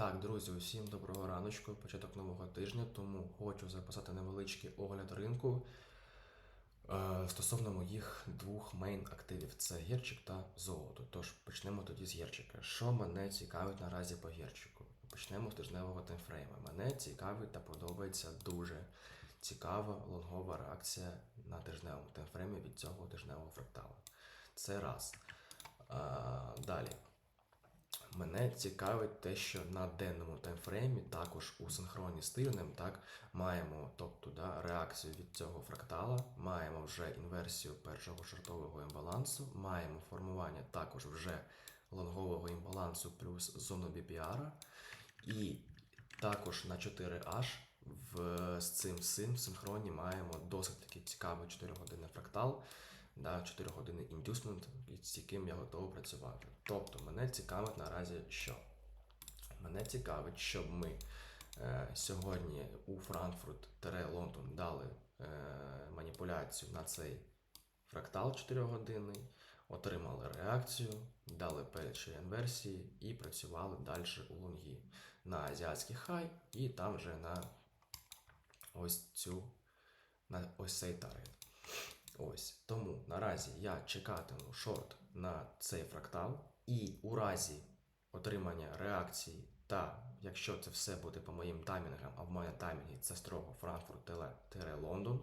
Так, друзі, усім доброго раночку, початок нового тижня, тому хочу записати невеличкий огляд ринку е, стосовно моїх двох мейн активів це гірчик та золото. Тож почнемо тоді з гірчика. Що мене цікавить наразі по гірчику? Почнемо з тижневого таймфрейма. Мене цікавить та подобається дуже цікава лонгова реакція на тижневому таймфреймі від цього тижневого фрактала. Це раз. А, далі. Мене цікавить те, що на денному таймфреймі, також у синхроні з тижнем, так, маємо тобто, да, реакцію від цього фрактала, маємо вже інверсію першого шортового імбалансу, маємо формування також вже лонгового імбалансу плюс зону BPR, і також на 4H в, з цим син в синхроні маємо досить таки цікавий 4-годинний фрактал, да, 4 години індюсмент, з яким я готовий працювати. Тобто мене цікавить наразі що? Мене цікавить, щоб ми е, сьогодні у Франкфурт Лондон дали е, маніпуляцію на цей фрактал 4 годинний, отримали реакцію, дали перші інверсії і працювали далі у лонгі на азіатський хай і там вже на ось цю на ось цей таргет. Ось тому наразі я чекатиму шорт на цей фрактал, і у разі отримання реакції, та якщо це все буде по моїм таймінгам, а в мене таймінги це строго Франкфурт Лондон,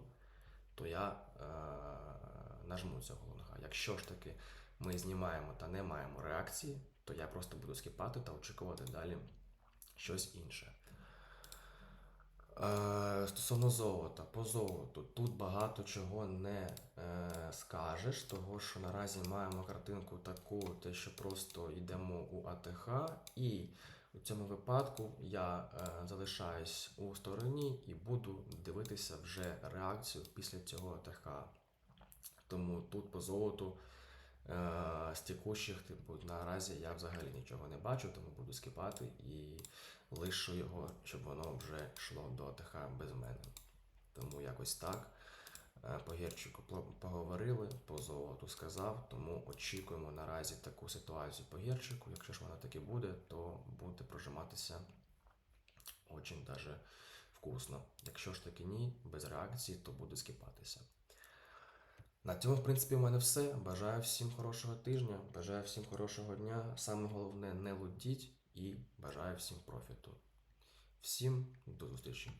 то я е- нажму цього лонга. Якщо ж таки ми знімаємо та не маємо реакції, то я просто буду скіпати та очікувати далі щось інше. Е, Стосовно золота, по золоту, тут багато чого не е, скажеш, того що наразі маємо картинку таку, те, що просто йдемо у АТХ, і у цьому випадку я е, залишаюсь у стороні і буду дивитися вже реакцію після цього АТХ. Тому тут по золоту з текущих, типу, наразі я взагалі нічого не бачу, тому буду скипати і лишу його, щоб воно вже йшло до АТХ без мене. Тому якось так. Е, По гірчику поговорили, по золоту сказав, тому очікуємо наразі таку ситуацію по гірчику. Якщо ж вона таки буде, то буде прожиматися очень даже вкусно. Якщо ж таки ні, без реакції, то буде скипатися. На цьому, в принципі, у мене все. Бажаю всім хорошого тижня, бажаю всім хорошого дня. Саме головне не лудіть і бажаю всім профіту. Всім до зустрічі!